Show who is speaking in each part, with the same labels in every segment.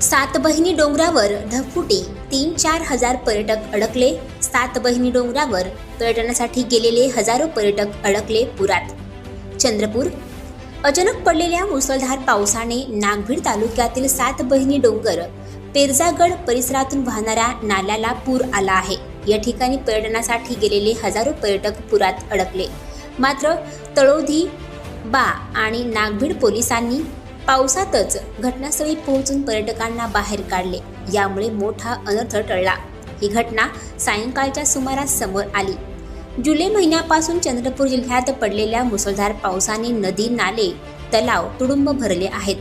Speaker 1: सात बहिणी डोंगरावर ढगफुटी तीन चार हजार पर्यटक अडकले. सात बहिणी डोंगरावर पर्यटनासाठी गेलेले हजारो पर्यटक अडकले पुरात. चंद्रपूर अचानक पडलेल्या मुसळधार पावसाने नागभीड तालुक्यातील सात बहिणी डोंगर पेरजागड परिसरातून वाहणाऱ्या नाल्याला पूर आला आहे. या ठिकाणी पर्यटनासाठी गेलेले हजारो पर्यटक पुरात अडकले. मात्र तळोधी बा आणि नागभीड पोलिसांनी पावसातच घटनास्थळी पोहोचून पर्यटकांना बाहेर काढले. यामुळे मोठा अनर्थ टळला. ही घटना सायंकाळच्या सुमारास समोर आली. जुलै महिन्यापासून चंद्रपूर जिल्ह्यात पडलेल्या मुसळधार पावसाने नदी नाले तलाव तुडुंब भरले आहेत.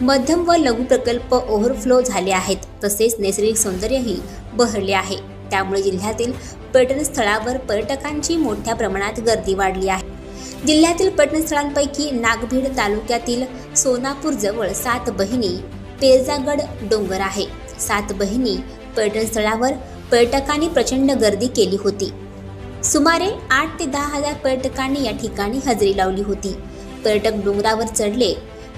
Speaker 1: मध्यम व लघु प्रकल्प ओव्हरफ्लो झाले आहेत. तसेच नैसर्गिक सौंदर्यही बहरले आहे. त्यामुळे जिल्ह्यातील पर्यटन स्थळावर पर्यटकांची मोठ्या प्रमाणात गर्दी वाढली आहे. जिल्ह्यातील पर्यटनस्थळांपैकी नागभीड तालुक्यातील सोनापूर जवळ सात बहिणी पेरजागड डोंगर आहे. सात बहिणी पर्यटनस्थळावर पर्यटकांनी प्रचंड गर्दी केली होती. सुमारे आठ ते दहा हजार पर्यटकांनी या ठिकाणी हजेरी लावली होती. पर्यटक डोंगरावर चढले.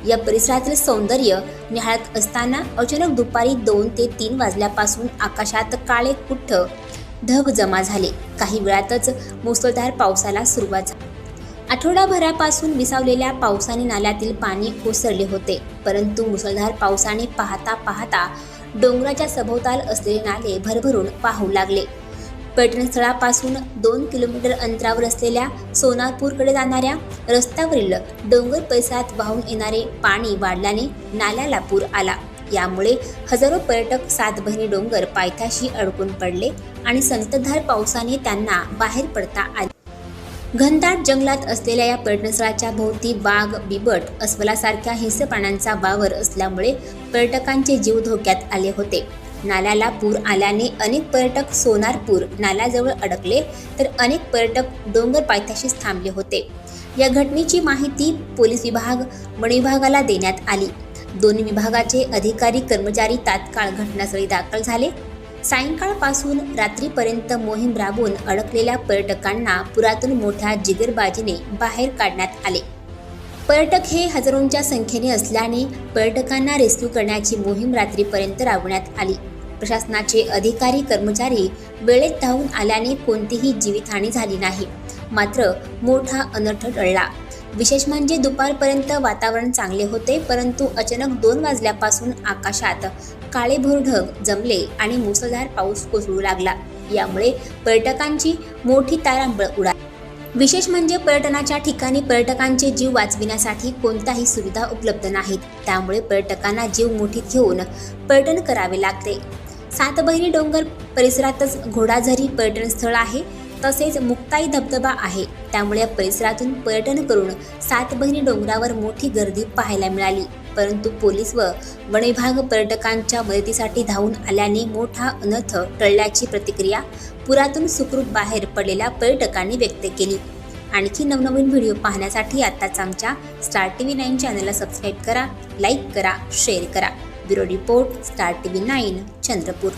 Speaker 1: या परिसरातील सौंदर्य निहाळत असताना अचानक दुपारी दोन ते तीन वाजल्यापासून आकाशात काळे कुठ्ठ ढग जमा झाले. काही वेळातच मुसळधार पावसाला सुरुवात झाली. आठवडाभरापासून विसावलेल्या पावसाने नाल्यातील पाणी ओसरले होते परंतु मुसळधार पावसाने पाहता पाहता डोंगराच्या सभोवताल असलेले नाले भरभरून वाहू लागले. पर्यटनस्थळापासून दोन किलोमीटर अंतरावर असलेल्या सोनारपूरकडे जाणाऱ्या रस्त्यावरील डोंगर परिसरात वाहून येणारे पाणी वाढल्याने नाल्याला पूर आला. यामुळे हजारो पर्यटक सात बहिणी डोंगर पायथ्याशी अडकून पडले आणि संततधार पावसाने त्यांना बाहेर पडता आले. घनदाट जंगलात असलेल्या या पर्यटनस्थळाच्या भोवती वाघ बिबट अस्वलासारख्या हिंस्र प्राण्यांचा वावर असल्यामुळे पर्यटकांचे जीव धोक्यात आले होते. नाल्याला पूर आल्याने अनेक पर्यटक सोनारपूर नाल्याजवळ अडकले तर अनेक पर्यटक डोंगर पायथ्याशीच थांबले होते. या घटनेची माहिती पोलीस विभाग वन विभागाला देण्यात आली. दोन्ही विभागाचे अधिकारी कर्मचारी तात्काळ घटनास्थळी दाखल झाले. सायंकाळपासून रात्रीपर्यंत मोहीम राबवून अडकलेल्या पर्यटकांना पुरातून मोठ्या जिगरबाजीने बाहेर काढण्यात आले. पर्यटक हे हजारोंच्या संख्येने असल्याने पर्यटकांना रेस्क्यू करण्याची मोहीम रात्रीपर्यंत राबवण्यात आली. प्रशासनाचे अधिकारी कर्मचारी वेळेत धावून आल्याने कोणतीही जीवितहानी झाली नाही. मात्र मोठा अनर्थ टळला. विशेष म्हणजे दुपारपर्यंत वातावरण चांगले होते परंतु अचानक दोन वाजल्यापासून आकाशात काळेभोर ढग जमले आणि मुसळधार पाऊस कोसळू लागला. यामुळे पर्यटकांची मोठी तारांबळ उडाली. विशेष म्हणजे पर्यटनाच्या ठिकाणी पर्यटकांचे जीव वाचविण्यासाठी कोणत्याही सुविधा उपलब्ध नाहीत. त्यामुळे पर्यटकांना जीव मोठी घेऊन पर्यटन करावे लागते. सातबहिणी डोंगर परिसरातच घोडाझरी पर्यटन स्थळ आहे. तसेच मुक्ताई धबधबा आहे. त्यामुळे या परिसरातून पर्यटन करून सातबहिणी डोंगरावर मोठी गर्दी पाहायला मिळाली. परंतु पोलीस व वन विभाग पर्यटकांच्या मदतीसाठी धावून आल्याने मोठा अनर्थ टळल्याची प्रतिक्रिया पुरातून सुखरूप बाहेर पडलेल्या पर्यटकांनी व्यक्त केली. आणखी नवनवीन व्हिडिओ पाहण्यासाठी आत्ताच आमच्या स्टार टी व्ही नाईन चॅनलला सबस्क्राईब करा लाईक करा शेअर करा. Bureau report Star T V nine Chandrapur.